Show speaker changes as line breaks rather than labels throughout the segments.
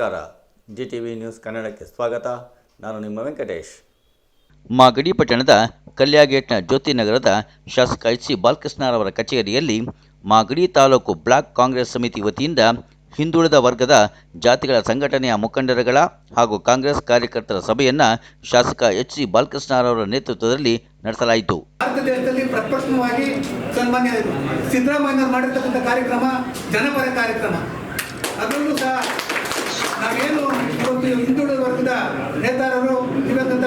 ನಮಸ್ಕಾರ. G T V news ಕನ್ನಡಕ್ಕೆ ಸ್ವಾಗತ. ನಾನು ನಿಮ್ಮ ವೆಂಕಟೇಶ್.
ಮಾಗಡಿ ಪಟ್ಟಣದ ಕಲ್ಯಾಗೇಟ್ನ ಜ್ಯೋತಿನಗರದ ಶಾಸಕ ಎಚ್ ಸಿ ಬಾಲಕೃಷ್ಣರವರ ಕಚೇರಿಯಲ್ಲಿ ಮಾಗಡಿ ತಾಲೂಕು ಬ್ಲಾಕ್ ಕಾಂಗ್ರೆಸ್ ಸಮಿತಿ ವತಿಯಿಂದ ಹಿಂದುಳಿದ ವರ್ಗದ ಜಾತಿಗಳ ಸಂಘಟನೆಯ ಮುಖಂಡರುಗಳ ಹಾಗೂ ಕಾಂಗ್ರೆಸ್ ಕಾರ್ಯಕರ್ತರ ಸಭೆಯನ್ನು ಶಾಸಕ ಎಚ್ ಸಿ ಬಾಲಕೃಷ್ಣರವರ ನೇತೃತ್ವದಲ್ಲಿ ನಡೆಸಲಾಯಿತು.
ಭಾರತ ದೇಶದಲ್ಲಿ ಪ್ರಪ್ರಥಮವಾಗಿ ಸನ್ಮಾನ್ಯ ಸಿದ್ದರಾಮಯ್ಯನವರು ಮಾಡಿರ್ತಕ್ಕಂಥ ಕಾರ್ಯಕ್ರಮ ಜನಪರ ಕಾರ್ಯಕ್ರಮ. ಅದರಲ್ಲೂ ಸಹ ನಾವೇನು ಇವತ್ತು ಹಿಂದುಳಿದ ವರ್ಗದ ನೇತಾರರು ಇವತ್ತ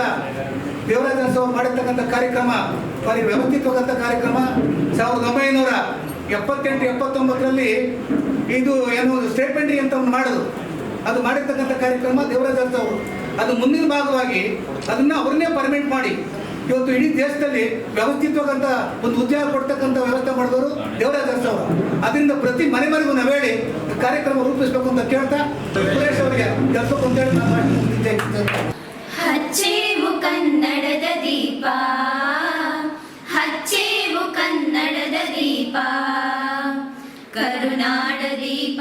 ದೇವರಾಜ ಅರಸು ಅವರು ಮಾಡಿರ್ತಕ್ಕಂಥ ಕಾರ್ಯಕ್ರಮ ಬಾರಿ ವ್ಯವಸ್ಥಿತವಾದಂಥ ಕಾರ್ಯಕ್ರಮ, ಸಾವಿರದ ಒಂಬೈನೂರ ಎಪ್ಪತ್ತೆಂಟು, ಎಪ್ಪತ್ತೊಂಬತ್ತರಲ್ಲಿ ಇದು ಏನು ಸ್ಟೇಟ್ಮೆಂಟ್ ಅಂತ ಒಂದು ಮಾಡೋದು. ಅದು ಮಾಡಿರ್ತಕ್ಕಂಥ ಕಾರ್ಯಕ್ರಮ ದೇವರಾಜ ಅರಸು ಅವರು ಅದು ಮುಂದಿನ ಭಾಗವಾಗಿ ಅದನ್ನ ಅವ್ರನ್ನೇ ಪರ್ಮಿಟ್ ಮಾಡಿ. ಇವತ್ತು ಇಡೀ ದೇಶದಲ್ಲಿ ವ್ಯವಸ್ಥಿತವಾದಂತ ಒಂದು ಉದ್ಯೋಗ ಕೊಡ್ತಕ್ಕಂಥ ವ್ಯವಸ್ಥೆ ಮಾಡಿದವರು ದೇವರಾಜ ಅವರು. ಅದರಿಂದ ಪ್ರತಿ ಮನೆ ಮನೆಗೂ ನಾವು ಹೇಳಿ ಕಾರ್ಯಕ್ರಮ ರೂಪಿಸಬೇಕು ಅಂತ ಕೇಳ್ತಾ ಸುರೇಶ್ ಅವರಿಗೆ ಕೆಲಸಕ್ಕೆ ಅಂತ ಹೇಳಿ
ಹಚ್ಚೇವು ಕನ್ನಡದ ದೀಪ. ಹಚ್ಚೇವು ಕನ್ನಡದ ದೀಪ. ಕರುನಾಡ ದೀಪ,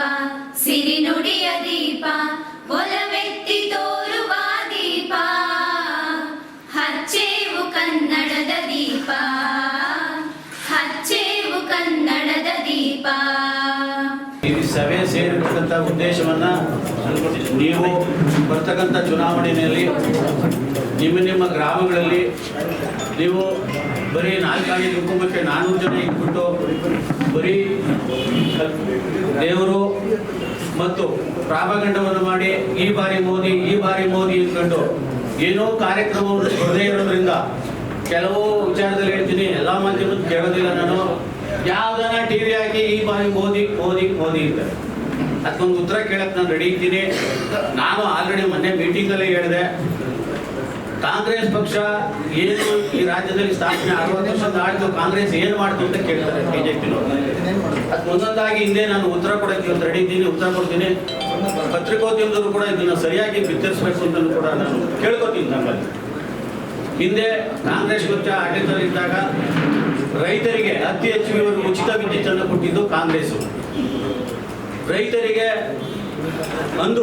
ಸಿರಿನುಡಿಯ ದೀಪ ಒಲವೆತ್ತಿ
ಸೇರಿರ್ತಕ್ಕಂಥ ಉದ್ದೇಶವನ್ನು ನೀವು ಬರ್ತಕ್ಕಂಥ ಚುನಾವಣೆಯಲ್ಲಿ ನಿಮ್ಮ ನಿಮ್ಮ ಗ್ರಾಮಗಳಲ್ಲಿ ನೀವು ಬರೀ ನಾಲ್ಕಾಣಿ ಕುಟುಂಬಕ್ಕೆ ನಾನ್ನೂರು ಜನ ಇಟ್ಬಿಟ್ಟು ಬರೀ ದೇವರು ಮತ್ತು ಪ್ರಾಭಗಂಡವನ್ನು ಮಾಡಿ ಈ ಬಾರಿ ಮೋದಿ, ಈ ಬಾರಿ ಮೋದಿ ಅಂದ್ಕೊಂಡು ಏನೋ ಕಾರ್ಯಕ್ರಮವನ್ನು ಸ್ಪರ್ಧೆ ಇರೋದ್ರಿಂದ ಕೆಲವು ವಿಚಾರದಲ್ಲಿ ಹೇಳ್ತೀನಿ. ಎಲ್ಲ ಮಾಧ್ಯಮದ ಕೇಳೋದಿಲ್ಲ ನಾನು. ಯಾವ್ದನ್ನ ಟಿವಿ ಹಾಕಿ ಈ ಬಾರಿ ಮೋದಿ ಮೋದಿ ಮೋದಿ ಅಂತ. ಅದಕ್ಕೊಂದು ಉತ್ತರ ಕೇಳಕ್ಕೆ ನಾನು ರೆಡಿ ಇದ್ದೀನಿ. ನಾನು ಆಲ್ರೆಡಿ ಮೊನ್ನೆ ಮೀಟಿಂಗಲ್ಲೇ ಹೇಳಿದೆ. ಕಾಂಗ್ರೆಸ್ ಪಕ್ಷ ಏನು ಈ ರಾಜ್ಯದಲ್ಲಿ ಸ್ಥಾಪನೆ ಅರವತ್ತು ವರ್ಷದ ಆಳಿತು ಕಾಂಗ್ರೆಸ್ ಏನು ಮಾಡ್ತು ಅಂತ ಕೇಳ್ತಾರೆ ಬಿಜೆಪಿ ಅದು ಒಂದೊಂದಾಗಿ ಹಿಂದೆ ನಾನು ಉತ್ತರ ಕೊಡಕ್ಕೆ ಒಂದು ರೆಡಿ ಇದ್ದೀನಿ, ಉತ್ತರ ಕೊಡ್ತೀನಿ. ಪತ್ರಿಕೋದ್ಯಮದವರು ಕೂಡ ಇದನ್ನ ಸರಿಯಾಗಿ ಬಿತ್ತರಿಸಬೇಕು ಅಂತ ಕೂಡ ನಾನು ಕೇಳ್ಕೊತೀನಿ ನಮ್ಮಲ್ಲಿ. ಹಿಂದೆ ಕಾಂಗ್ರೆಸ್ ಪಕ್ಷ ಆಡಳಿತದಲ್ಲಿದ್ದಾಗ ರೈತರಿಗೆ ಅತಿ ಹೆಚ್ಚು ಇವರು ಉಚಿತ ವಿದ್ಯುತ್ತನ್ನು ಕೊಟ್ಟಿದ್ದು ಕಾಂಗ್ರೆಸ್ ರೈತರಿಗೆ ಒಂದು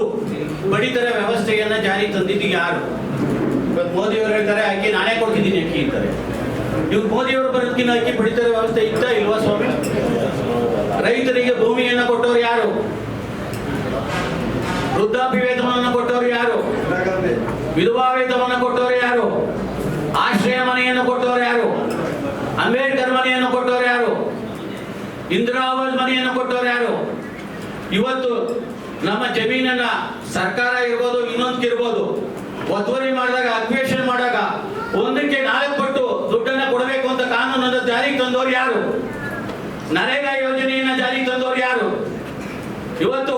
ಪಡಿತರ ವ್ಯವಸ್ಥೆಯನ್ನ ಜಾರಿ ತಂದಿದ್ದು ಯಾರು? ಇವತ್ತು ಮೋದಿಯವರು ಹೇಳ್ತಾರೆ ಅಕ್ಕಿ ನಾನೇ ಕೊಡ್ತಿದ್ದೀನಿ ಅಕ್ಕಿ ಅಂತಾರೆ. ಇವ್ರು ಮೋದಿಯವರು ಬರೋದಕ್ಕಿಂತ ಅಕ್ಕಿ ಪಡಿತರ ವ್ಯವಸ್ಥೆ ಇತ್ತ ಇಲ್ವಾ ಸ್ವಾಮಿ? ರೈತರಿಗೆ ಭೂಮಿಯನ್ನ ಕೊಟ್ಟವರು ಯಾರು? ವೃದ್ಧಾಪ್ಯ ವೇತನವನ್ನು ಕೊಟ್ಟವರು ಯಾರು? ವಿಧವಾ ವೇತನವನ್ನು ಕೊಟ್ಟವರು ಯಾರು ಆಶ್ರಯ ಮನೆಯನ್ನು ಕೊಟ್ಟವರು ಯಾರು ಅಂಬೇಡ್ಕರ್ ಮನೆಯನ್ನು ಕೊಟ್ಟವರು ಯಾರು ಇಂದಿರಾ ಆವಾಸ್ ಮನೆಯನ್ನು ಕೊಟ್ಟವರು ಯಾರು ಇವತ್ತು ನಮ್ಮ ಜಮೀನನ್ನ ಸರ್ಕಾರ ಇರ್ಬೋದು ಇನ್ನೊಂದಕ್ಕೆ ಇರ್ಬೋದು, ಒತ್ತುವರಿ ಮಾಡಿದಾಗ, ಅಕ್ವೇಷನ್ ಮಾಡಾಗ ಒಂದಕ್ಕೆ ನಾಲ್ಕು ಪಟ್ಟು ದುಡ್ಡನ್ನ ಕೊಡಬೇಕು ಅಂತ ಕಾನೂನನ್ನು ಜಾರಿಗೆ ತಂದವರು ಯಾರು? ನರೇಗಾ ಯೋಜನೆಯನ್ನ ಜಾರಿಗೆ ತಂದವರು ಯಾರು? ಇವತ್ತು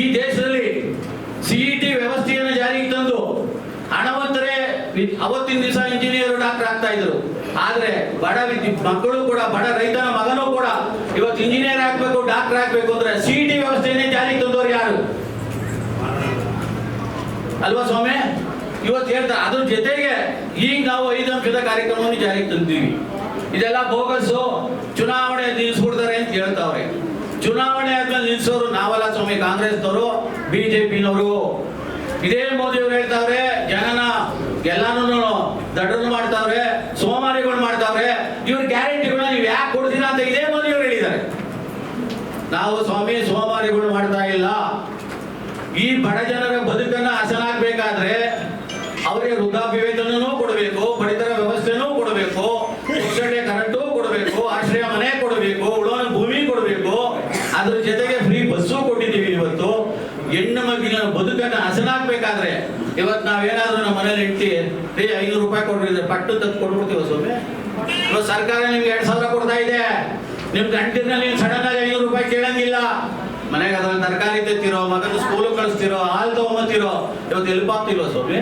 ಈ ದೇಶದಲ್ಲಿ ಸಿಇಟಿ ವ್ಯವಸ್ಥೆಯನ್ನು ಜಾರಿಗೆ ತಂದು ಹಣವಂತರೇ ಅವತ್ತಿನ ದಿವಸ ಇಂಜಿನಿಯರ್ ಡಾಕ್ಟರ್ ಆಗ್ತಾ ಇದ್ರು. ಆದ್ರೆ ಬಡ ವಿದ್ಯು ಮಕ್ಕಳು ಕೂಡ, ಬಡ ರೈತನ ಮಗನು ಕೂಡ ಇವತ್ತು ಇಂಜಿನಿಯರ್ ಆಗ್ಬೇಕು ಡಾಕ್ಟರ್ ಆಗ್ಬೇಕು ಅಂದ್ರೆ ಸಿಇಟಿ ವ್ಯವಸ್ಥೆಯನ್ನೇ ಜಾರಿಗೆ ತಂದವರು ಯಾರು? ಅಲ್ವಾ ಸ್ವಾಮಿ? ಇವತ್ತು ಹೇಳ್ತಾರೆ ಅದ್ರ ಜೊತೆಗೆ ಈಗ ನಾವು ಐದು ಅಂಶದ ಕಾರ್ಯಕ್ರಮವನ್ನು ಜಾರಿಗೆ ತಂದಿದ್ದೀವಿ. ಇದೆಲ್ಲ ಬೋಗಸ್ ಚುನಾವಣೆ ನಿಲ್ಲಿಸ್ಬಿಡ್ತಾರೆ ಅಂತ ಹೇಳ್ತಾವ್ರೆ. ಚುನಾವಣೆ ಆದ್ಮೇಲೆ ನಿಲ್ಸೋರು ನಾವಲ್ಲ ಸ್ವಾಮಿ, ಕಾಂಗ್ರೆಸ್ನವರು ಬಿಜೆಪಿನವರು ಇದೇ ಮೋದಿ ಅವರು ಹೇಳ್ತಾವ್ರೆ, ಜನನ ಎಲ್ಲಾನು ದಡ್ಡನ್ನು ಮಾಡ್ತಾವ್ರೆ, ಸೋಮಾರಿಗಳು ಮಾಡ್ತಾವ್ರೆ, ಇವ್ರ ಗ್ಯಾರಂಟಿಗಳು ನೀವು ಯಾಕೆ ಕೊಡ್ತೀರಾ ಅಂತ ಇದೇ ಮೊದಲು ಇವ್ರು ಹೇಳಿದ್ದಾರೆ. ನಾವು ಸ್ವಾಮಿ, ಸೋಮಾರಿಗಳು ಮಾಡ್ತಾ ಇಲ್ಲ. ಈ ಬಡ ಜನರ ಬದುಕನ್ನು ಹಸನಾಗಬೇಕಾದ್ರೆ ಅವರಿಗೆ ವೃದ್ಧಾಭಿವೇತನೂ ಕೊಡಬೇಕು, ಪಡಿತರ ವ್ಯವಸ್ಥೆನೂ ಕೊಡಬೇಕು ಪುಕ್ಕಟೆ ಕರೆಂಟು ಕೊಡಬೇಕು, ಆಶ್ರಯ ಮನೆ ಕೊಡಬೇಕು ಉಳೋನ ಭೂಮಿ ಕೊಡಬೇಕು. ಅದ್ರ ಜೊತೆಗೆ ಫ್ರೀ ಬಸ್ಸು ಕೊಟ್ಟಿದ್ದೀವಿ ಇವತ್ತು. ಹೆಣ್ಣು ಮಗಿನ ಬದುಕನ್ನು ಹಸನಾಗ್ಬೇಕಾದ್ರೆ ಇವತ್ತು ನಾವೇನಾದ್ರೂ ನಮ್ಮ ಮನೇಲಿ ಇಟ್ಟು ರೀ ಐನೂರು ರೂಪಾಯಿ ಕೊಡ್ರಿ ಪಟ್ಟು ತಂದು ಕೊಡ್ಬಿಡ್ತೀವ ಸ್ವಾಮಿ? ಇವತ್ತು ಸರ್ಕಾರ ನಿಮ್ಗೆ ಎರಡು ಸಾವಿರ ಕೊಡ್ತಾ ಇದೆ. ನಿಮ್ ಗಂಟಿನಲ್ಲಿ ಸಡನ್ ಆಗಿ ಐನೂರು ರೂಪಾಯಿ ಕೇಳಂಗಿಲ್ಲ. ಮನೆಗೆ ಅದ್ರಲ್ಲಿ ತರಕಾರಿ ತೆತ್ತಿರೋ ಮಗನ ಸ್ಕೂಲ್ ಕಳಿಸ್ತಿರೋ, ಹಾಲು ತಗೊಂಬತ್ತಿರೋ ಇವತ್ತು ಎಲ್ಪ್ ಆಗ್ತಿಲ್ವ ಸ್ವಾಮಿ?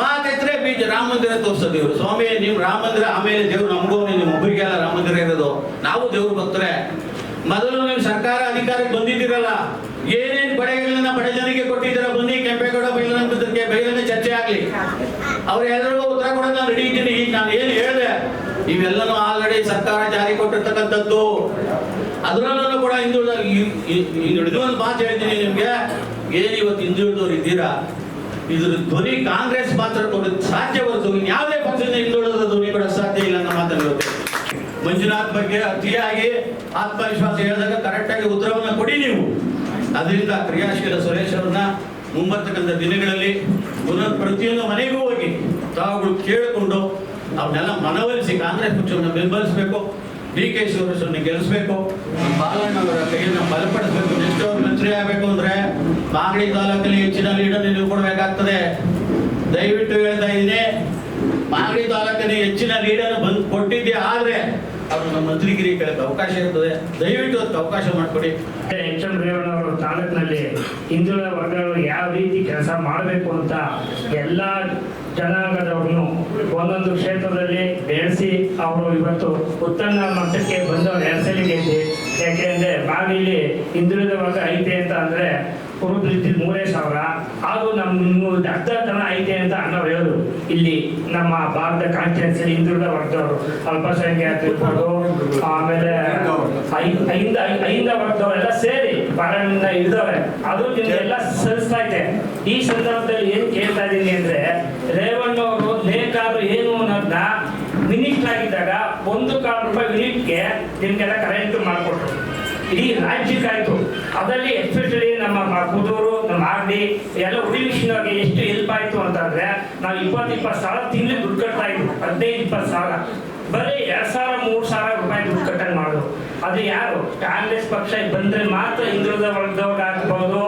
ಮಾತೆತ್ರೆ ಬೀಜ, ರಾಮ ಮಂದಿರ ತೋರ್ಸೋದು ಸ್ವಾಮಿ, ನಿಮ್ ರಾಮ ಮಂದಿರ ಆಮೇಲೆ ದೇವ್ರು ನಮಗೂ ನಿಮ್ ಒಬ್ಬರಿಗೆಲ್ಲ ರಾಮ ಮಂದಿರ ಇರೋದು. ನಾವು ದೇವ್ರು ಭಕ್ತರೆ. ಮೊದಲು ನೀವು ಸರ್ಕಾರ ಅಧಿಕಾರಕ್ಕೆ ಬಂದಿದ್ದೀರಲ್ಲ. ಏನೇನ್ ಬಡೆಗಳನ್ನ ಬಡ ಜನರಿಗೆ ಕೊಟ್ಟಿದ್ದೀರ ಬನ್ನಿ, ಕೆಂಪೇಗೌಡ ಬೈಲಂಗೆ ಬೈಲನ್ನ ಚರ್ಚೆ ಆಗ್ಲಿ. ಎಲ್ಲರೂ ಉತ್ತರ ಕೊಡೋದು ನಾನು ರೆಡಿ ಇದ್ದೀನಿ. ಈಗ ನಾನು ಏನು ಹೇಳಿದೆ? ಇವೆಲ್ಲನೂ ಆಲ್ರೆಡಿ ಸರ್ಕಾರ ಜಾರಿ ಕೊಟ್ಟಿರ್ತಕ್ಕಂಥದ್ದು. ಅದರಲ್ಲೂ ಕೂಡ ಹಿಂದುಳಿದ ಒಂದು ಮಾತು ಹೇಳ್ತೀನಿ ನಿಮಗೆ. ಏನು ಇವತ್ತು ಹಿಂದುಳಿದವ್ರು ಇದ್ದೀರಾ? ಇದ್ರ ಧ್ವನಿ ಕಾಂಗ್ರೆಸ್ ಮಾತ್ರ ಕೊಡೋದು ಸಾಧ್ಯ ಹೊರತು ಯಾವುದೇ ಪಕ್ಷದಿಂದ ಹಿಂದುಳಿದ ಧ್ವನಿ ಕೂಡ ಸಾಧ್ಯ ಇಲ್ಲ ಅನ್ನೋ ಮಾತನ್ನು ಇವತ್ತು. ಮಂಜುನಾಥ್ ಬಗ್ಗೆ ಅತಿಯಾಗಿ ಆತ್ಮವಿಶ್ವಾಸ ಹೇಳಿದಾಗ ಕರೆಕ್ಟಾಗಿ ಉತ್ತರವನ್ನು ಕೊಡಿ ನೀವು. ಅದರಿಂದ ಕ್ರಿಯಾಶೀಲ ಸುರೇಶ್ ಅವ್ರನ್ನ ಮುಂಬರ್ತಕ್ಕಂಥ ದಿನಗಳಲ್ಲಿ ಪುನರ್ ಪ್ರತಿಯೊಂದು ಮನೆಗೂ ಹೋಗಿ ತಾವುಗಳು ಕೇಳಿಕೊಂಡು ಅವನ್ನೆಲ್ಲ ಮನವೊಲಿಸಿ ಕಾಂಗ್ರೆಸ್ ಪಕ್ಷವನ್ನು ಬೆಂಬಲಿಸಬೇಕು, ಡಿ ಕೆ ಸುರೇಶ್ವರನ್ನ ಗೆಲ್ಲಿಸಬೇಕು ಬಾಲಣ್ಣ ಅವರ ಕೈಯನ್ನು ಬಲಪಡಿಸಬೇಕು, ನೆಕ್ಸ್ಟ್ ಅವ್ರು ಮಂತ್ರಿ ಆಗಬೇಕು ಅಂದ್ರೆ ಮಾಗಡಿ ತಾಲೂಕಲ್ಲಿ ಹೆಚ್ಚಿನ ಲೀಡರ್ ನೀವು ಕೊಡಬೇಕಾಗ್ತದೆ. ದಯವಿಟ್ಟು ಹೇಳ್ತಾ ಇದ್ದೀನಿ, ಮಾಗಡಿ ತಾಲೂಕಲ್ಲಿ ಹೆಚ್ಚಿನ ಲೀಡರ್ ಬಂದು ಕೊಟ್ಟಿದ್ದೆ ಆದ್ರೆ ಅವ್ರು ನಮ್ಮ ಮಂತ್ರಿಗಿರಿ ಕೇಳಕ್ಕೆ ಅವಕಾಶ ಇರ್ತದೆ ದಯವಿಟ್ಟು ಅದಕ್ಕೆ ಅವಕಾಶ ಮಾಡಿಕೊಡಿ.
ಎಚ್ ಎಂ ರೇವಣ್ಣವರು ತಾಲೂಕಿನಲ್ಲಿ ಹಿಂದುಳಿದ ವರ್ಗಗಳು ಯಾವ ರೀತಿ ಕೆಲಸ ಮಾಡಬೇಕು ಅಂತ ಎಲ್ಲ ಜನಾಂಗದವ್ರನ್ನು ಒಂದೊಂದು ಕ್ಷೇತ್ರದಲ್ಲಿ ಬೆಳೆಸಿ ಅವರು ಇವತ್ತು ಉತ್ತಮ ಮಟ್ಟಕ್ಕೆ ಬಂದವರು. ಎಸಲಿಗೆ ಯಾಕೆಂದ್ರೆ ಬಾಗಿಲಿ ಹಿಂದುಳಿದ ವರ್ಗ ಐತೆ ಅಂತ ಅಂದ್ರೆ ಕುರುಬರಿದ್ದು ಮೂರೇ ಸಾವಿರ. ಆದರೂ ನಮ್ಮ ಅರ್ಧ ಐತೆ ಅಂತ ಅನ್ನೋರು ಹೇಳೋದು. ಇಲ್ಲಿ ನಮ್ಮ ಭಾರತ ಕಾನ್ಸ್ಟಿಟ್ಯೂನ್ಸಿ ಹಿಂದುಳಿದ ವರ್ಗದವರು. ಅಲ್ಪಸಂಖ್ಯಾತರು ಇರ್ಬೋದು, ಆಮೇಲೆ ಐಂದ ವರ್ಗದವರೆಲ್ಲ ಸೇರಿ ಬಾರಣ್ಣ ಇದ್ದವ್ರೆ ಅದು ನಿಮ್ಗೆಲ್ಲ ಸಲ್ಲಿಸ್ತಾ ಇದೆ ಈ ಸಂದರ್ಭದಲ್ಲಿ ಏನ್ ಕೇಳ್ತಾ ಇದ್ದೀನಿ ಅಂದ್ರೆ, ರೇವಣ್ಣ ಅವರು ನೇಕಾರರು ಏನು ಅನ್ನೋದನ್ನ ಮಿನಿಸ್ಟರ್ ಆಗಿದ್ದಾಗ ಒಂದು ಕಾಲು ರೂಪಾಯಿ ಮಿನಿಟ್ಗೆ ನಿಮ್ಗೆಲ್ಲ ಕರೆಂಟ್ ಮಾಡಿಕೊಟ್ರು. ಇಡೀ ರಾಜ್ಯಕ್ಕಾಯಿತು ಅದರಲ್ಲಿ ಎಸ್ಪೆಷಲಿ ನಮ್ಮ ಕುದೂರು, ನಮ್ಮ ಆರ್ಡಿ ಎಲ್ಲ ಉಳಿ ಮಿಷನ್ಗೆ ಎಷ್ಟು ಹೆಲ್ಪ್ ಆಯ್ತು ಅಂತಂದ್ರೆ ನಾವು ಇಪ್ಪತ್ತು ಇಪ್ಪತ್ತು ಸಾವಿರ ತಿಂಗಳು ದುಡ್ಡು ಕಟ್ತಾ ಇದ್ವಿ. ಹದಿನೈದು, ಇಪ್ಪತ್ತು ಸಾವಿರ. ಬರೀ ಎರಡು ಸಾವಿರ, ಮೂರು ಸಾವಿರ ರೂಪಾಯಿ ದುಡ್ಡು ಕಟ್ಟಂಗ್ ಮಾಡೋದು. ಅದು ಯಾರು? ಕಾಂಗ್ರೆಸ್ ಪಕ್ಷ ಬಂದ್ರೆ ಮಾತ್ರ ಹಿಂದುಳಿದ ವರ್ಗದವ್ರಿಗೆ ಹಾಕ್ಬೋದು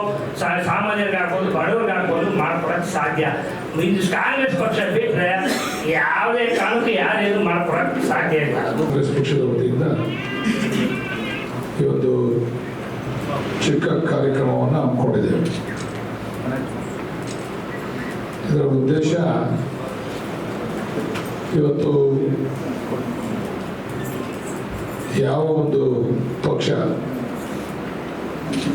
ಸಾಮಾನ್ಯರಿಗೆ ಆಗ್ಬೋದು, ಬಡವ್ರಿಗೆ ಆಗ್ಬೋದು ಮಾಡ್ಕೊಡಕ್ ಸಾಧ್ಯ. ಇದು ಕಾಂಗ್ರೆಸ್ ಪಕ್ಷ ಬಿಟ್ರೆ ಯಾವುದೇ ಕಾರಣಕ್ಕೂ ಯಾರೇನು ಮಾಡ್ಕೊಡಕ್ ಸಾಧ್ಯ ಇಲ್ಲ.
ಕಾಂಗ್ರೆಸ್ ಪಕ್ಷದ ವತಿಯಿಂದ ಈ ಒಂದು ಚಿಕ್ಕ ಕಾರ್ಯಕ್ರಮವನ್ನು ಹಮ್ಮಿಕೊಂಡಿದ್ದೇವೆ ಇದರ ಉದ್ದೇಶ ಇವತ್ತು ಯಾವ ಒಂದು ಪಕ್ಷ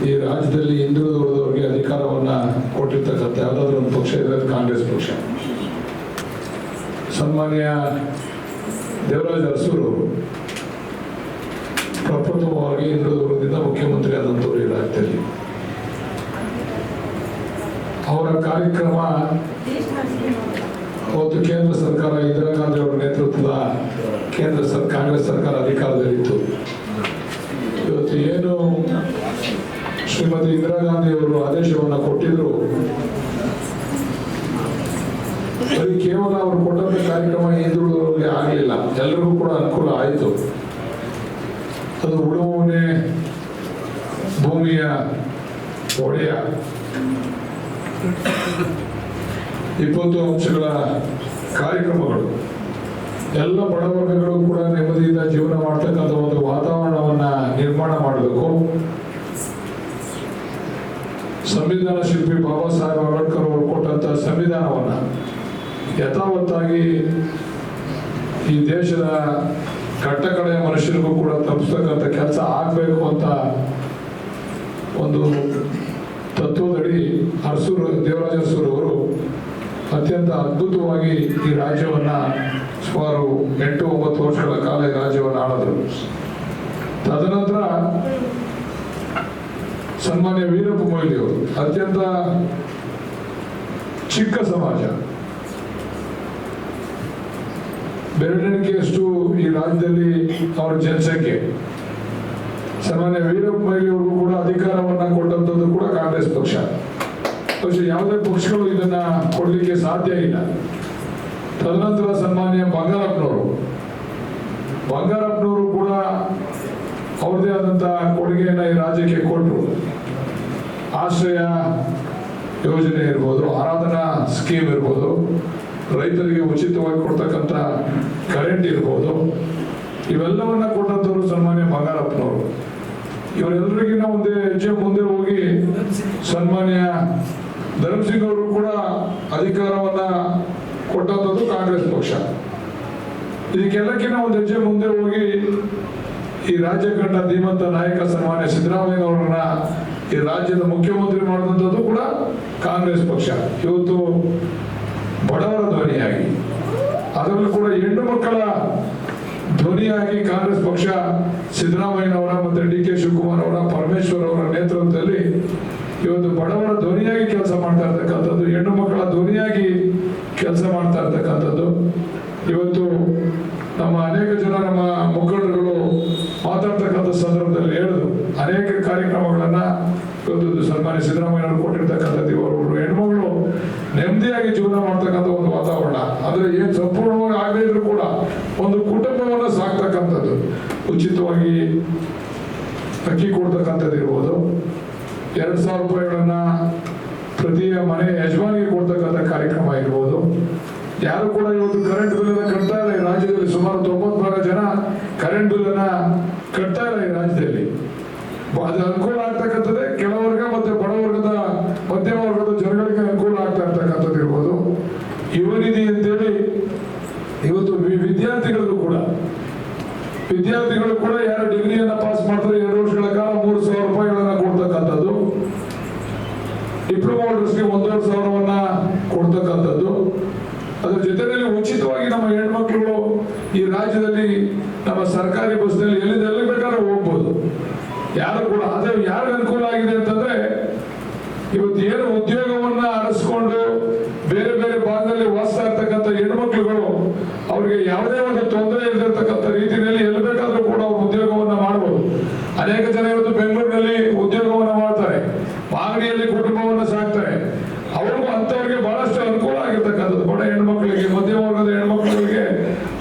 ಈ ರಾಜ್ಯದಲ್ಲಿ ಹಿಂದುಳಿದ ವರ್ಗದವರಿಗೆ ಅಧಿಕಾರವನ್ನು ಕೊಟ್ಟಿರ್ತಕ್ಕಂಥ ಯಾವುದಾದ್ರೂ ಒಂದು ಪಕ್ಷ ಇರೋದು ಕಾಂಗ್ರೆಸ್ ಪಕ್ಷ. ಸನ್ಮಾನ್ಯ ದೇವರಾಜ ಅರಸೂರು ಪ್ರಪ್ರಥಮವಾಗಿ ಮುಖ್ಯಮಂತ್ರಿ ಆದಂಥವ್ರು ಹೇಳಾಗ್ತಾರೆ ಅವರ ಕಾರ್ಯಕ್ರಮ ಅವತ್ತು ಕೇಂದ್ರ ಸರ್ಕಾರ, ಇಂದಿರಾ ಗಾಂಧಿ ಅವರ ನೇತೃತ್ವದ ಕೇಂದ್ರ ಸರ್, ಕಾಂಗ್ರೆಸ್ ಸರ್ಕಾರ ಅಧಿಕಾರದಲ್ಲಿತ್ತು. ಇವತ್ತು ಏನು ಶ್ರೀಮತಿ ಇಂದಿರಾ ಗಾಂಧಿ ಅವರು ಆದೇಶವನ್ನು ಕೊಟ್ಟಿದ್ರು ಅದು ಕೇವಲ ಅವರು ಕೊಟ್ಟಂತ ಕಾರ್ಯಕ್ರಮ ಹಿಂದುಳಿದವರಿಗೆ ಆಗಲಿಲ್ಲ. ಎಲ್ಲರಿಗೂ ಕೂಡ ಅನುಕೂಲ ಆಯಿತು. ಅದು ಉಳುವನೇ ಭೂಮಿಯ ಒಡೆಯ. ಇಪ್ಪತ್ತು ಅಂಶಗಳ ಕಾರ್ಯಕ್ರಮಗಳು. ಎಲ್ಲ ಬಡವರ್ಗಗಳು ಕೂಡ ನೆಮ್ಮದಿಯಿಂದ ಜೀವನ ಮಾಡ್ತಕ್ಕಂಥ ಒಂದು ವಾತಾವರಣವನ್ನ ನಿರ್ಮಾಣ ಮಾಡಬೇಕು. ಸಂವಿಧಾನ ಶಿಲ್ಪಿ ಬಾಬಾ ಸಾಹೇಬ್ ಅಂಬೇಡ್ಕರ್ ಅವರು ಕೊಟ್ಟಂತ ಸಂವಿಧಾನವನ್ನ ಯಥಾವತ್ತಾಗಿ ಈ ದೇಶದ ಕಟ್ಟಕಡೆಯ ಮನುಷ್ಯರಿಗೂ ಕೂಡ ತಪ್ಪಿಸ್ತಕ್ಕಂಥ ಕೆಲಸ ಆಗಬೇಕು ಅಂತ ಒಂದು ತತ್ವದಡಿ ಅರಸೂರು ದೇವರಾಜ ಅವರು ಅತ್ಯಂತ ಅದ್ಭುತವಾಗಿ ಈ ರಾಜ್ಯವನ್ನ ಸುಮಾರು ಎಂಟು ಒಂಬತ್ತು ವರ್ಷಗಳ ಕಾಲ ಈ ರಾಜ್ಯವನ್ನು ಆಳಿದರು. ತದನಂತರ ಸನ್ಮಾನ್ಯ ವೀರಪ್ಪ ಮೊಯ್ಲಿಯವರು, ಅತ್ಯಂತ ಚಿಕ್ಕ ಸಮಾಜ. ಬೆರಳಿಕೆಯಷ್ಟು ಈ ರಾಜ್ಯದಲ್ಲಿ ಅವರ ಜನಸಂಖ್ಯೆ? ಸನ್ಮಾನ್ಯ ವೀರಪ್ಪ ಮೊಯ್ಲಿಯವ್ರಿಗೂ ಕೂಡ ಅಧಿಕಾರವನ್ನ ಕೊಟ್ಟಂಥದ್ದು ಕೂಡ ಕಾಂಗ್ರೆಸ್ ಪಕ್ಷ. ಪಕ್ಷ ಯಾವುದೇ ಪಕ್ಷಗಳು ಇದನ್ನ ಕೊಡಲಿಕ್ಕೆ ಸಾಧ್ಯ ಇಲ್ಲ. ತದನಂತರ ಸನ್ಮಾನ್ಯ ಬಂಗಾರಪ್ಪನವರು. ಬಂಗಾರಪ್ಪನವರು ಕೂಡ ಅವ್ರದೇ ಆದಂತ ಕೊಡುಗೆಯನ್ನ ಈ ರಾಜ್ಯಕ್ಕೆ ಕೊಟ್ಟರು ಆಶ್ರಯ ಯೋಜನೆ ಇರ್ಬೋದು, ಆರಾಧನಾ ಸ್ಕೀಮ್ ಇರ್ಬೋದು ರೈತರಿಗೆ ಉಚಿತವಾಗಿ ಕೊಡ್ತಕ್ಕಂಥ ಕರೆಂಟ್ ಇರ್ಬೋದು, ಇವೆಲ್ಲವನ್ನ ಕೊಟ್ಟಂತವ್ರು ಸನ್ಮಾನ್ಯ ಬಂಗಾರಪ್ಪನವರು. ಇವರೆಲ್ಲರಿಗಿನ್ನ ಒಂದು ಹೆಜ್ಜೆ ಮುಂದೆ ಹೋಗಿ ಸನ್ಮಾನ್ಯ ಧರ್ಮಸಿಂಗ್ ಅವರು ಕೂಡ ಅಧಿಕಾರವನ್ನ ಕೊಟ್ಟಂಥದ್ದು ಕಾಂಗ್ರೆಸ್ ಪಕ್ಷ. ಇದಕ್ಕೆಲ್ಲಕ್ಕಿಂತ ಒಂದು ಹೆಜ್ಜೆ ಮುಂದೆ ಹೋಗಿ ಈ ರಾಜ್ಯ ಕಂಡ ಧೀಮಂತ ನಾಯಕ ಸನ್ಮಾನ್ಯ ಸಿದ್ದರಾಮಯ್ಯ ಅವರನ್ನ ಈ ರಾಜ್ಯದ ಮುಖ್ಯಮಂತ್ರಿ ಮಾಡಿದಂಥದ್ದು ಕೂಡ ಕಾಂಗ್ರೆಸ್ ಪಕ್ಷ. ಇವತ್ತು ಬಡವರ ಧ್ವನಿಯಾಗಿ, ಅದರಲ್ಲೂ ಕೂಡ ಹೆಣ್ಣು ಮಕ್ಕಳ ಧ್ವನಿಯಾಗಿ ಕಾಂಗ್ರೆಸ್ ಪಕ್ಷ ಸಿದ್ದರಾಮಯ್ಯನವರ ಮತ್ತೆ ಡಿ ಕೆ ಶಿವಕುಮಾರ್ ಅವರ, ಪರಮೇಶ್ವರ್ ಅವರ ನೇತೃತ್ವದಲ್ಲಿ ಇವತ್ತು ಬಡವರ ಧ್ವನಿಯಾಗಿ ಕೆಲಸ ಮಾಡ್ತಾ ಇರ್ತಕ್ಕಂಥದ್ದು, ಹೆಣ್ಣು ಮಕ್ಕಳ ಧ್ವನಿಯಾಗಿ ಕೆಲಸ ಮಾಡ್ತಾ ಇರ್ತಕ್ಕಂಥದ್ದು. ಇವತ್ತು ನಮ್ಮ ಅನೇಕ ಜನ ನಮ್ಮ ಮುಖಂಡರುಗಳು ಮಾತಾಡ್ತಕ್ಕಂಥ ಸಂದರ್ಭದಲ್ಲಿ ಹೇಳಿದ್ರು. ಅನೇಕ ಕಾರ್ಯಕ್ರಮಗಳನ್ನ ಸನ್ಮಾನ್ಯ ಸಿದ್ದರಾಮಯ್ಯ ಕೊಟ್ಟಿರ್ತಕ್ಕಂಥದ್ದು ಇವರು ಹೆಣ್ಮಗಳು ನೆಮ್ಮದಿಯಾಗಿ ಜೀವನ ಮಾಡ್ತಕ್ಕಂಥ ಒಂದು ವಾತಾವರಣ. ಅಂದ್ರೆ ಏನ್ ಸಂಪೂರ್ಣವಾಗಿ ಆಗದೇ ಇದ್ರು ಕೂಡ ಒಂದು ಕುಟುಂಬವನ್ನ ಸಾಕ್ತಕ್ಕಂಥದ್ದು. ಉಚಿತವಾಗಿ ಅಕ್ಕಿ ಕೊಡ್ತಕ್ಕಂಥದ್ದು ಇರ್ಬೋದು. ಎರಡು ಸಾವಿರ ರೂಪಾಯಿಗಳನ್ನ ಪ್ರತಿ ಮನೆ ಯಜಮಾನಿಗೆ ಕೊಡ್ತಕ್ಕಂಥ ಕಾರ್ಯಕ್ರಮ ಇರ್ಬೋದು. ಯಾರು ಕೂಡ ಇವತ್ತು ಕರೆಂಟ್ ಬಿಲ್ ಅನ್ನ ಕಟ್ತಾ ಇಲ್ಲ ಈ ರಾಜ್ಯದಲ್ಲಿ. ಸುಮಾರು ತೊಂಬತ್ನಾಲ್ಕು ಜನ ಕರೆಂಟ್ ಬಿಲ್ ಅನ್ನ ಕಟ್ತಾ ಇಲ್ಲ ಈ ರಾಜ್ಯದಲ್ಲಿ. ಅದು ಅನುಕೂಲ ಆಗ್ತಕ್ಕಂಥದ್ದೇ ಕೆಲವರ್ಗ ಮತ್ತೆ ಬಡವರ್ಗದ ಮಧ್ಯಮ ವರ್ಗದ ಜನಗಳಿಗೆ ಅನುಕೂಲ ಆಗ್ತಾ ಇರ್ತಕ್ಕಂಥದ್ದು ಇರ್ಬೋದು. ಯುವನಿಧಿ ಅಂತೇಳಿ ಇವತ್ತು ವಿದ್ಯಾರ್ಥಿಗಳಿಗೂ ಕೂಡ ವಿದ್ಯಾರ್ಥಿಗಳು ಕೂಡ ಯಾರು ಡಿಗ್ರಿಯನ್ನ ಪಾಸ್ ಮಾಡ್ತಾರೆ ಎರಡು ವರ್ಷಗಳ ಕಾಲ ಮೂರು ಸಾವಿರ ರೂಪಾಯಿಗಳನ್ನ ಕೊಡ್ತಕ್ಕಂಥದ್ದು ಡಿಪ್ಲೊಮಾ ಹೋಲ್ಡರ್ಸ್ಗೆ ಒಂದೂವರೆ ಸಾವಿರವನ್ನ ಕೊಡ್ತಕ್ಕಂಥದ್ದು ಅದ್ರ ಜೊತೆಯಲ್ಲಿ ಉಚಿತವಾಗಿ ನಮ್ಮ ಹೆಣ್ಮಕ್ಳುಗಳು ಈ ರಾಜ್ಯದಲ್ಲಿ ನಮ್ಮ ಸರ್ಕಾರಿ ಬಸ್ನಲ್ಲಿ ನಲ್ಲಿ ಎಲ್ಲಿದೆಲ್ಲ ಬೇಕಾದ್ರೆ ಹೋಗ್ಬೋದು. ಯಾರು ಕೂಡ ಅದೇ ಯಾರು ಅನುಕೂಲ ಆಗಿದೆ ಅಂತಂದ್ರೆ ಇವತ್ತು ಏನು ಉದ್ಯೋಗವನ್ನ ಅರಸ್ಕೊಂಡು ಬೇರೆ ಬೇರೆ ಭಾಗದಲ್ಲಿ ವಾಸಿಸ್ತಾ ಇರ್ತಕ್ಕಂಥ ಹೆಣ್ಮಕ್ಳುಗಳು, ಅವ್ರಿಗೆ ಯಾವುದೇ ಒಂದು ತೊಂದರೆ ಇಲ್ಲದಿರ್ತಕ್ಕಂಥ ರೀತಿಯಲ್ಲಿ ಎಲ್ಲಿ ಬೇಕಾದ್ರೂ ಕೂಡ ಅವ್ರು ಉದ್ಯೋಗವನ್ನ ಮಾಡಬಹುದು ಅನೇಕ ಜನ ಇವತ್ತು ಬೆಂಗಳೂರಿನಲ್ಲಿ ಉದ್ಯೋಗವನ್ನ ಮಾಡ್ತಾರೆ ಮಾಗಡಿಯಲ್ಲಿ ಕುಟುಂಬವನ್ನ ಸಾಕ್ತಾರೆ ಅವ್ರಿಗೂ ಅಂತವ್ರಿಗೆ ಬಹಳಷ್ಟು ಅನುಕೂಲ ಆಗಿರ್ತಕ್ಕಂಥದ್ದು ಬಡ ಹೆಣ್ಮಕ್ಳಿಗೆ ಮಧ್ಯಮ ವರ್ಗದ ಹೆಣ್ಮಕ್ಳಿಗೆ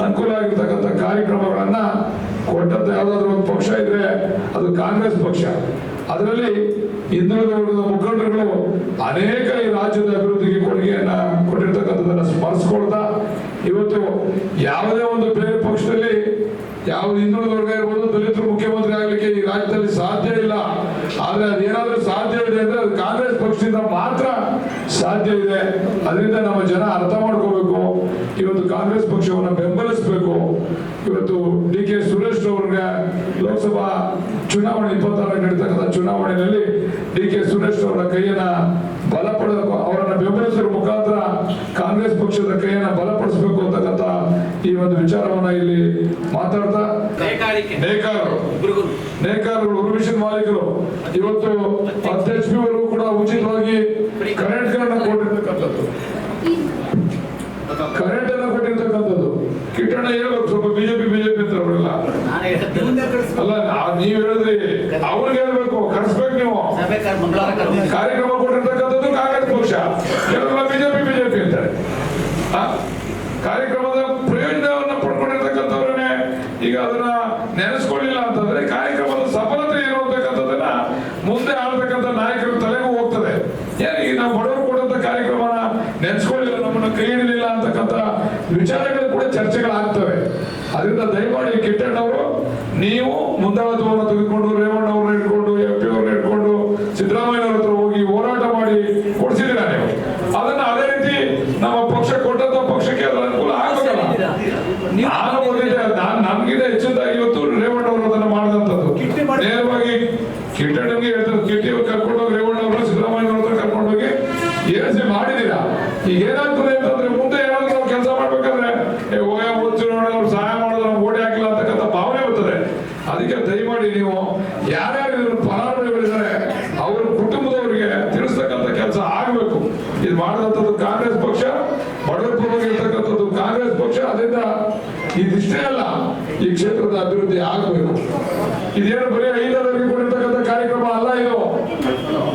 ಅನುಕೂಲ ಆಗಿರ್ತಕ್ಕಂಥ ಕಾರ್ಯಕ್ರಮಗಳನ್ನ ಕೊಟ್ಟಂತ ಯಾವ್ದಾದ್ರು ಒಂದು ಪಕ್ಷ ಇದ್ರೆ ಅದು ಕಾಂಗ್ರೆಸ್ ಪಕ್ಷ ಅದರಲ್ಲಿ ಹಿಂದುಳಿದ ಮುಖಂಡರುಗಳು ಅನೇಕ ಈ ರಾಜ್ಯದ ಅಭಿವೃದ್ಧಿಗೆ ಕೊಡುಗೆಯನ್ನ ಕೊಟ್ಟಿರ್ತಕ್ಕಂಥದ್ದನ್ನ ಸ್ಮರಿಸ್ಕೊಳ್ತಾ ಇವತ್ತು ಯಾವುದೇ ಒಂದು ಬೇರೆ ಪಕ್ಷದಲ್ಲಿ ಯಾವ ಹಿಂದುಳಿದ ವರ್ಗ ಇರ್ಬೋದು, ದಲಿತರು ಮುಖ್ಯಮಂತ್ರಿ ಆಗ್ಲಿಕ್ಕೆ ಈ ರಾಜ್ಯದಲ್ಲಿ ಸಾಧ್ಯ ಇಲ್ಲ. ಆದ್ರೆ ಅದೇನಾದ್ರೂ ಸಾಧ್ಯ ಇದೆ ಅಂದ್ರೆ ಅದು ಕಾಂಗ್ರೆಸ್ ಪಕ್ಷದಿಂದ ಮಾತ್ರ ಸಾಧ್ಯ ಇದೆ. ಅದರಿಂದ ನಮ್ಮ ಜನ ಅರ್ಥ ಮಾಡ್ಕೋಬೇಕು. ಇವತ್ತು ಕಾಂಗ್ರೆಸ್ ಪಕ್ಷವನ್ನು ಬೆಂಬಲಿಸಬೇಕು. ಇವತ್ತು ಡಿ ಕೆ ಸುರೇಶ್ ಅವ್ರಿಗೆ ಲೋಕಸಭಾ ಚುನಾವಣೆ ಇಪ್ಪತ್ತಾರಕ್ಕೆ ನಡೀತಕ್ಕಂಥ ಚುನಾವಣೆಯಲ್ಲಿ ಡಿ ಕೆ ಸುರೇಶ್ ಅವರ ಕೈಯನ್ನ ಬಲಪಡ ಅವರನ್ನ ಬೆಂಬಲಿಸುವ ಮುಖಾಂತರ ಕಾಂಗ್ರೆಸ್ ಪಕ್ಷದ ಕೈಯನ್ನ ಬಲಪಡಿಸಬೇಕು ಅಂತಕ್ಕಂಥ ಈ ಒಂದು ವಿಚಾರವನ್ನ ಇಲ್ಲಿ ಮಾತಾಡ್ತಾ ನೇಕಾರರು. ನೇಕಾರರು ಉರ್ಮಿಷನ್ ಮಾಲೀಕರು. ಇವತ್ತು ಹತ್ತು ಎಚ್ ಪಿ ವರೆಗೂ ಕೂಡ ಉಚಿತವಾಗಿ ಕರೆಂಟ್ ಗಳನ್ನ ಕೊಟ್ಟಿರ್ತಕ್ಕಂಥದ್ದು. ಕರೆಂಟ್ ಅನ್ನ ಕೊಟ್ಟಿರ್ತಕ್ಕಂಥದ್ದು. ಕಿಟ್ಟಣ ಹೇಳ್ಬೇಕು ಸ್ವಲ್ಪ ಬಿಜೆಪಿ ಬಿಜೆಪಿ ಅಂತ ಅವರೆಲ್ಲ ಅಲ್ಲ ನಾ- ನೀವ್ ಹೇಳಿದ್ರಿ ಅವ್ರಿಗೆ ಹೇಳ್ಬೇಕು ಕರ್ಸ್ಬೇಕು ನೀವು. ಕಾರ್ಯಕ್ರಮ ಕೊಟ್ಟಿರ್ತಕ್ಕಂಥದ್ದು ಕಾಂಗ್ರೆಸ್ ಪಕ್ಷ. ಕೆಲವೆಲ್ಲ ಬಿಜೆಪಿ ಬಿಜೆಪಿ ಅಂತಾರೆ. ಆ? ಕಾರ್ಯಕ್ರಮದ ಪ್ರಯೋಜನವನ್ನ ಪಡ್ಕೊಂಡಿರ್ತಕ್ಕಂಥವ್ರನ್ನೇ. ಈಗ ಅದನ್ನ ನೆನೆಸ್ಕೊಳ್ಳಿಲ್ಲ ಅಂತಂದ್ರೆ ಕಾರ್ಯಕ್ರಮದ ಸಫಲತೆ ಏನು ಅಂತಕ್ಕಂಥದ್ದನ್ನ ಮುಂದೆ ಆಳ್ತಕ್ಕಂಥ ನಾಯಕರ ತಲೆಗೂ ಹೋಗ್ತದೆ ಏನಿಗೆ ನಾವು ಬಡವರು ಕೊಡುವಂತ ಕಾರ್ಯಕ್ರಮನ ನೆನೆಸ್ಕೊಳ್ಳಿಲ್ಲ ನಮ್ಮನ್ನ ಕೈ ಹಿಡಿಲಿಲ್ಲ ಅಂತಕ್ಕಂಥ ವಿಚಾರಗಳು ಕೂಡ ಚರ್ಚೆಗಳಾಗ್ತವೆ ಅದರಿಂದ ದಯಮಾಡಿ ಕಿಟ್ಟಣ್ಣವರು ನೀವು ಮುಂದಾಳತ್ವವನ್ನು ತೆಗೆದುಕೊಂಡು ರೇವಣ್ಣ ಅವ್ರನ್ನ ಇಟ್ಕೊಂಡು ಎಂ ಪಿ ಅವ್ರನ್ನ ಇಟ್ಕೊಂಡು ಸಿದ್ದರಾಮಯ್ಯ ಅವ್ರ ಹತ್ರ ಹೋಗಿ ಹೋರಾಟ ಮಾಡಿ ಕೊಡಿಸಿದ್ದೀರಾ ನೀವು ಅದನ್ನ ಅದೇ ರೀತಿ ನಮ್ಮ ಪಕ್ಷ ಕೊಟ್ಟಂತ ಪಕ್ಷಕ್ಕೆ ಅದರ ಅನುಕೂಲ ಆಗ್ಬೇಕಲ್ಲ ನಾನು ಬಂದಿದ್ದೆ ನಾನು ನಮ್ಗಿಂತ ಹೆಚ್ಚಿನದಾಗಿ ಇವತ್ತು ರೇವಣ್ಣ ಅವರು ಅದನ್ನ ಮಾಡಿದಂಥದ್ದು ನೇರವಾಗಿ ಕಿಟ್ಟಣ್ಣಗೆ ಹೇಳ್ತಾರೆ ಕಿಟ್ಟಿ ಕರ್ಕೊಂಡು ಹೋಗಿ ರೇವಣ್ಣ ಅವರು ಸಿದ್ದರಾಮಯ್ಯ ಅವ್ರ ಹತ್ರ ಕರ್ಕೊಂಡು ಹೋಗಿ ಏರಿಸಿ ಮಾಡಿದೀರಾ ಈಗ ಏನಾಗ್ತದೆ ಅಂತಂದ್ರೆ ಮುಂದೆ ಏನಾದ್ರು ನಾವು ಕೆಲಸ ಮಾಡ್ಬೇಕಾದ್ರೆ ಏ ಹೋಗ ಚುನಾವಣೆ ಅವ್ರು ಸಹಾಯ ಮಾಡೋದು ನಾವು ಓಡಿ ಹಾಕಿಲ್ಲ ಅಂತಕ್ಕಂಥ ಭಾವನೆ ಬರ್ತದೆ ಅದಕ್ಕೆ ದಯಮಾಡಿ ನೀವು ಯಾರ್ಯಾರು ಇದ್ರ ಫಲಾನುಭವಿಗಳಿದ್ದಾರೆ ಅವ್ರ ಕುಟುಂಬದವರಿಗೆ ತಿಳಿಸ್ತಕ್ಕಂಥ ಕೆಲಸ ಆಗ್ಬೇಕು ಇದು ಮಾಡಿದಂಥದ್ದು ಕಾಂಗ್ರೆಸ್ ಪಕ್ಷ ಬಡವರ ಪರವಾಗಿ ಇರ್ತಕ್ಕಂಥದ್ದು ಕಾಂಗ್ರೆಸ್ ಪಕ್ಷ ಅದರಿಂದ ಇದಿಷ್ಟೇ ಅಲ್ಲ ಈ ಕ್ಷೇತ್ರದ ಅಭಿವೃದ್ಧಿ ಆಗಬೇಕು. ಇದೇನು ಬರೀ ಐದರವರೆಗೆ ಕೊಟ್ಟಿರ್ತಕ್ಕಂಥ ಕಾರ್ಯಕ್ರಮ ಅಲ್ಲ ಇದು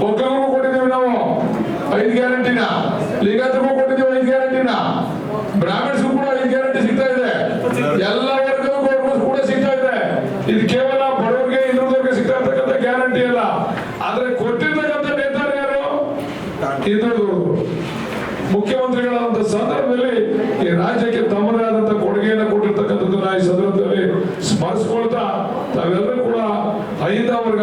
ಒಕ್ಕಲಿಗರಿಗೂ ಕೊಟ್ಟಿದ್ದೀವಿ ನಾವು ಐದು ಗ್ಯಾರಂಟಿನ ಲಿಂಗಾಯತರಿಗೂ ಕೊಟ್ಟಿದ್ದೀವಿ ಐದು ಗ್ಯಾರಂಟಿನ ಬ್ರಾಹ್ಮಣ್ಸ್ಗೂ ಕೂಡ ಐದು ಗ್ಯಾರಂಟಿ ಸಿಗ್ತಾ ಇದೆ ಎಲ್ಲ ವರ್ಗಕ್ಕೂ ಗೌರ್ಮೆಂಟ್ ಕೂಡ ಸಿಗ್ತಾ ಇದೆ ಇದು ಕೇವಲ ಬಡವರಿಗೆ ಹಿಂದುಳಿದವರಿಗೆ ಸಿಗ್ತಾ ಇರ್ತಕ್ಕಂಥ ಗ್ಯಾರಂಟಿ ಅಲ್ಲ ಆದ್ರೆ ಕೊಟ್ಟಿರ್ತಕ್ಕಂಥ ನೇತಾರ ಯಾರು ಹಿಂದುಳಿದವರು ಮುಖ್ಯಮಂತ್ರಿಗಳಾದಂತ ಈ ರಾಜ್ಯಕ್ಕೆ ತಮ್ಮದೇ ಆದಂತ ಕೊಡುಗೆಯನ್ನು ಕೊಟ್ಟಿರ್ತಕ್ಕಂಥದ್ದನ್ನ ಈ ಸಂದರ್ಭದಲ್ಲಿ ಸ್ಮರಿಸ್ಕೊಳ್ತಾ ತಾವೆಲ್ಲರೂ ಕೂಡ ಐದ ವರ್ಗ